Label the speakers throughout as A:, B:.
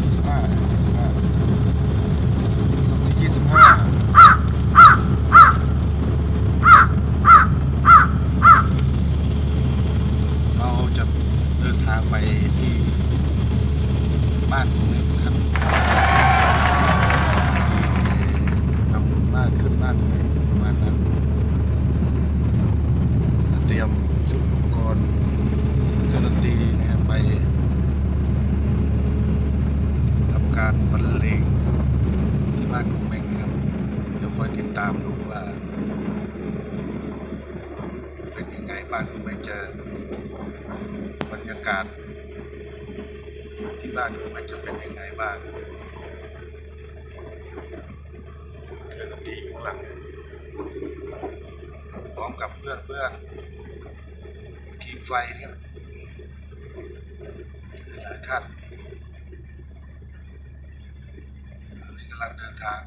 A: ยี่สิบห้ายี่สิบห้าสุดที่ยี่สิบห้าเราจะเดินทางไปที่บ้านของหนึ่งครับทำบุญบ้านขึ้นบ้านใหม่ประมาณนั้น เตรียมชุดอุปกรณ์เครื่องดนตรีนะครับไปทำการบรรเลงที่บ้านของแม่งนะครับเดี๋ยวคอยติดตามดูว่า เป็นยังไงบ้านของแม่งจะบรรยากาศ ที่บ้านของม่งจะเป็นยังไงบ้างเครื่องดนตรีอยู่ข้างหลังพร้อมกับเพื่อนเพื่อนทีไฟเนี่ยหลายท่านตอนนี้กำลังเดินทาง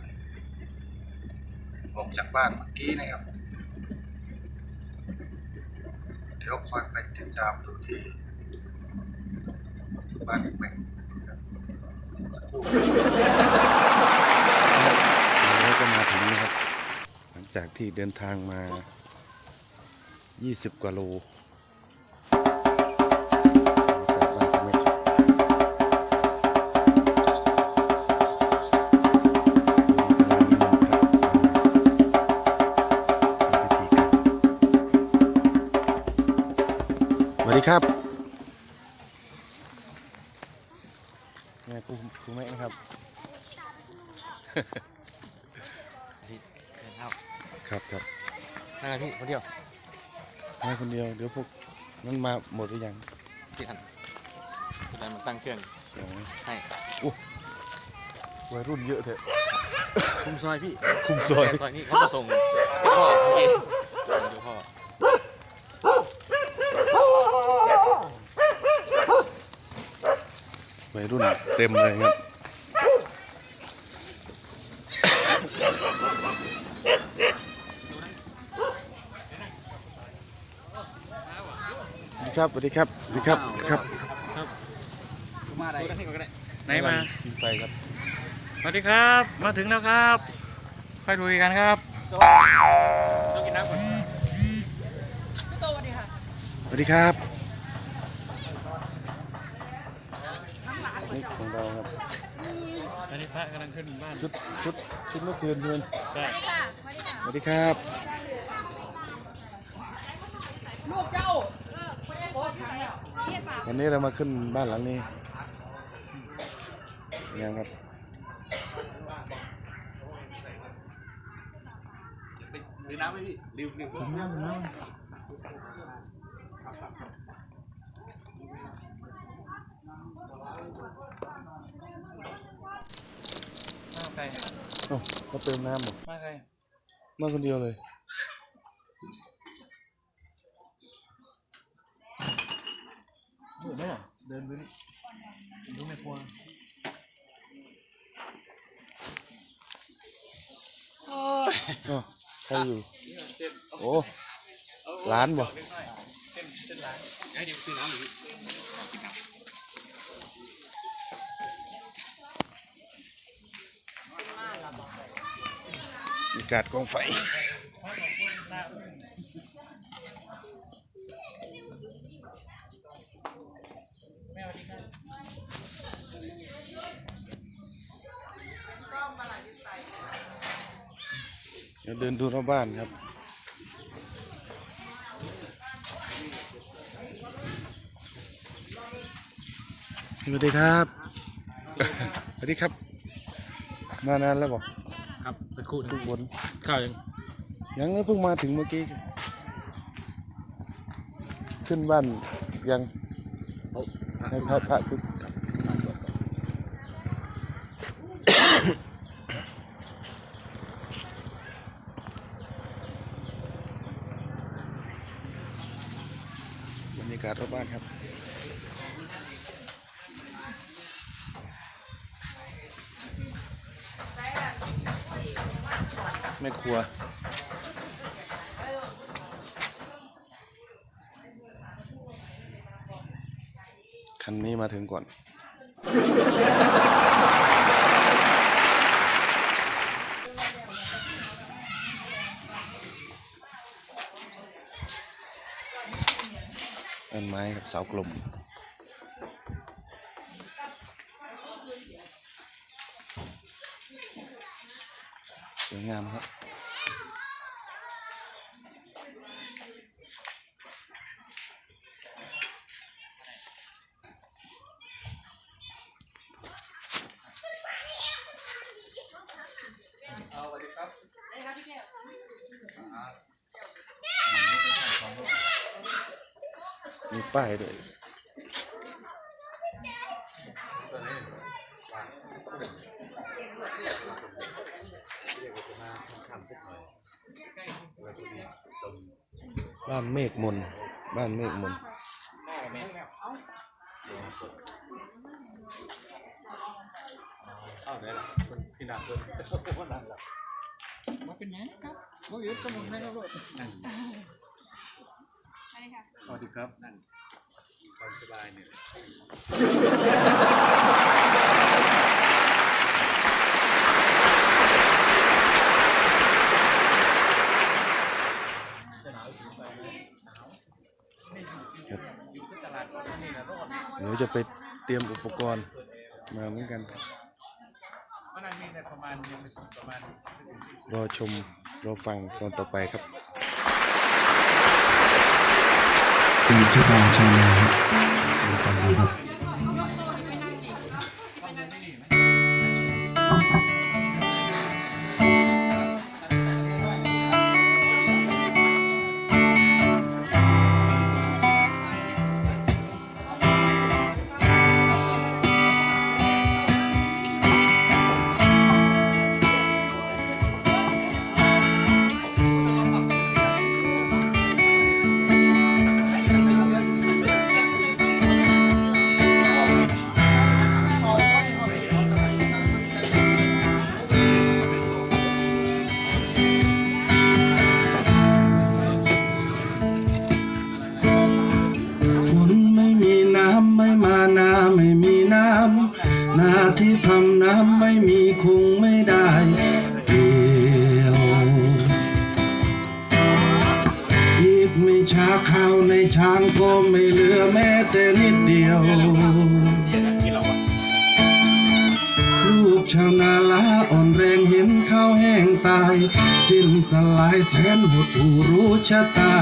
A: ออกจากบ้านเมื่อกี้นะครับเดี๋ยวคอยไปติดตามดูที่ บ้านแม่งสักครู่แล้วก็มาถึงนะครับ หลังจากที่เดินทางมา 20 กว่าโลสวัสดีครับแม่ครูครูแม่นะครับ
B: พี่เดินเข้า
A: ครับครับ
B: นั่งไงพี่คนเดียว
A: มาคน เดียวเดี๋ยวพวกนั้นมาหมดหรือยัง
B: พี่อันพี่อันมันตั้งเครื่อง
A: อ๋อ
B: ให้
A: วัยรุ่นเยอะเถอะ
B: คุมซอยพี่
A: คุมซอย
B: แต่ซอยนี้เขามาส่งให้พ่อเมื่อกี้ดูพ่อ
A: วัยรุ่นเต็มเลยครับ สวัสดี ครับสวัสดีครับสวัสดีครับสวัสดีครับ
B: มาได้ให้ก็ได้
C: ไหนมา
A: กินไฟครับ
C: สวัสดีครับ มาถึงแล้วครับ ค่อยลุยกันครับ
B: ต้องกินน้ำก่อน
A: สวัสดีครับนี่ของเราครับ
C: อันนี้พระกำลังขึ้นบ้าน
A: ชุดชุดชุดเมื่อคืนเพื่อน
C: ใช่
A: สวัสดีครับ
D: ว
A: วันนี้เรามาขึ้นบ้านหลังนี้ยังครับ
B: ซื้อน้ำไหมพี่ริวริว
C: มาใคร
A: เอ้าเขาเติมน้ำเหรอ
C: มาใคร
A: มาคนเดียวเลย
C: เดินไหมอะ เดินไปนี่ดูในครัว
A: อ้าวใครอยู่ โอ้ร้านบ่
B: เส้นเส้นร้านให้เดี๋ยวซื้อน้ำหรือ
A: มีกาดกองไฟ ดี๋ยวเดินดูรอบบ้านครับ สวัสดีครับ สวัสดีครับ มานานแล้วบอก
B: ครับสักครู่
A: ทุกบน
B: ข้าวยัง
A: ยังเพิ่งมาถึงเมื่อกี้ ขึ้นบ้านยังให้พระพระขึ้นบรรยากาศรอบบ้านครับแม่ครัวคันนี้มาถึงก่อน ไม้ครับเสากลมสวยงามครับ มีป้ายด้วยบ้านเมฆมน บ้านเมฆมน
B: เอาได้ละคนพี่นางคนคนนั่งละ
D: มาเป็นยังครับมาอยู่กับมึงนะครับ ลูก
B: สวัสดีครับนั่งความสบายเนี่ยอยู่ที่ตลาดก็นี่นะรอด
A: เดี๋ยวจะไปเตรียมอุปกรณ์มาเหมือนกัน
B: มันนั่นมีแต่ประมาณยังไม่ถึงประมาณ
A: รอชม รอฟังตอนต่อไปครับ
E: ตีชะตาชัยนาครับฟังดูครับ ที่ทำน้ำไม่มีคงไม่ได้เกี่ยวอีกไม่ช้าข้าวในช้างก็ไม่เหลือแม้แต่นิดเดียวลูกชาวนาลาอ่อนแรงเห็นข้าวแห้งตาย สิ้นสลายแสนหดหูรู้ชะตา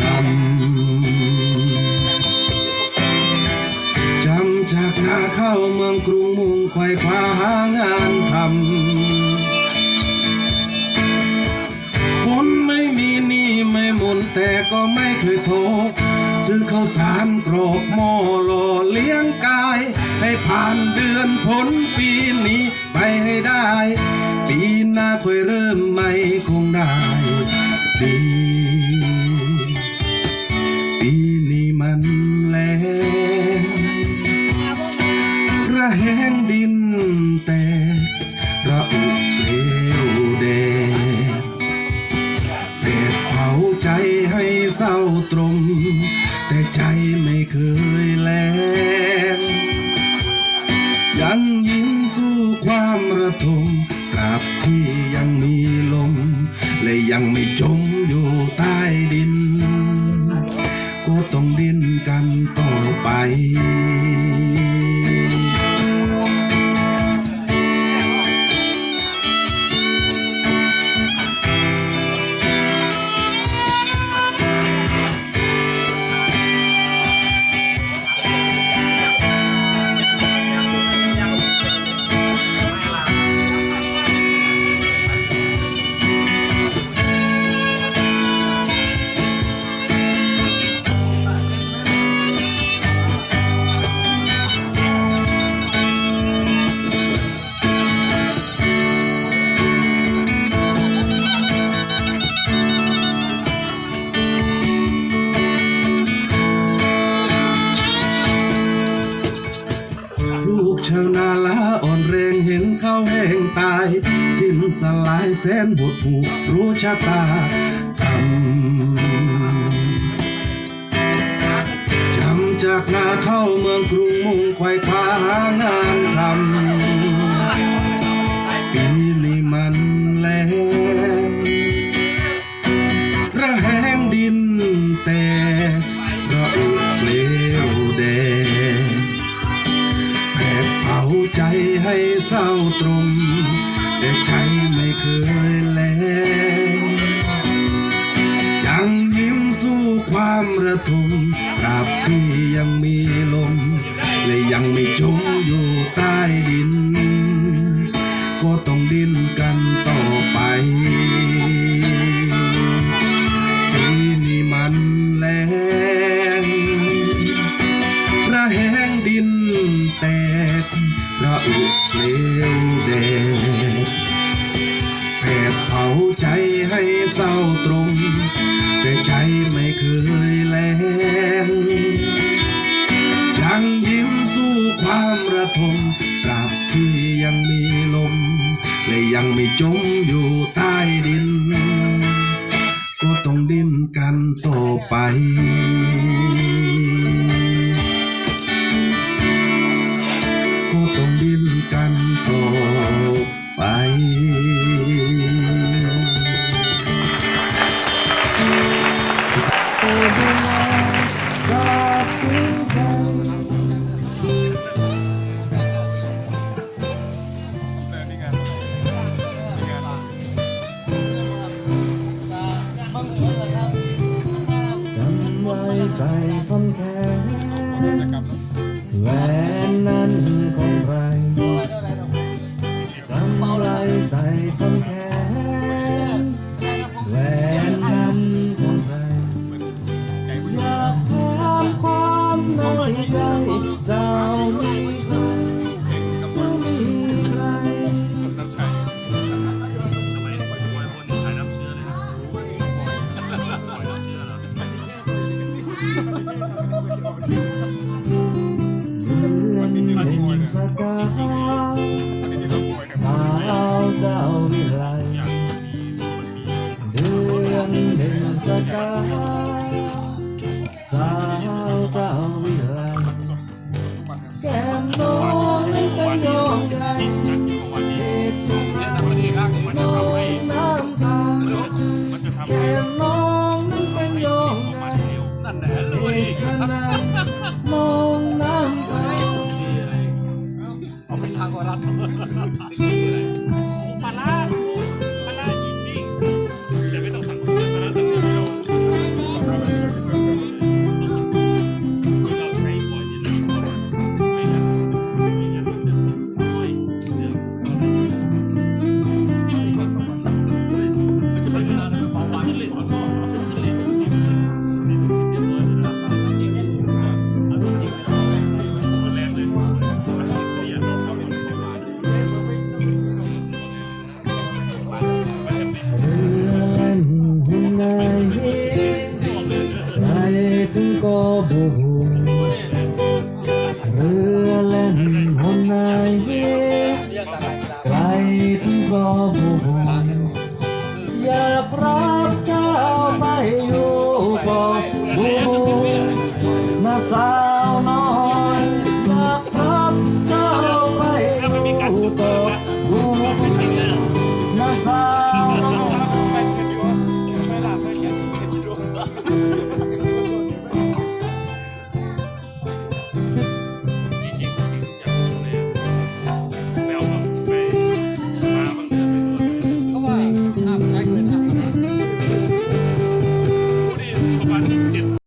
E: กรรม จากนาเข้าเมืองกรุงมุ่งไขว่คว้าหางานทำฝนไม่มีนี่ไม่มุนแต่ก็ไม่เคยโทษซื้อข้าวสารกรอกหม้อหล่อเลี้ยงกาย ให้ผ่านเดือนพ้นปีนี้ไปให้ได้ ปีหน้าค่อยเริ่มใหม่คงได้ดี เคยแลงยังยิ้มสู้ความระทมตราบที่ยังมีลม และยังไม่จมอยู่ใต้ดิน ก็ต้องดิ้นกันต่อไป ชาวนาละอ่อนแรงเห็นเขาแห้งตาย สิ้นสลายแสนบทหูรู้ชะตาทำจำจากนาเข้าเมืองกรุงมุ่งควายคว้างานทำปีนี้มันแล้งระแหงดินแต่ มีลม และยังไม่จมอยู่ใต้ดิน ก็ต้องดิ้นกันต่อไป
C: Saka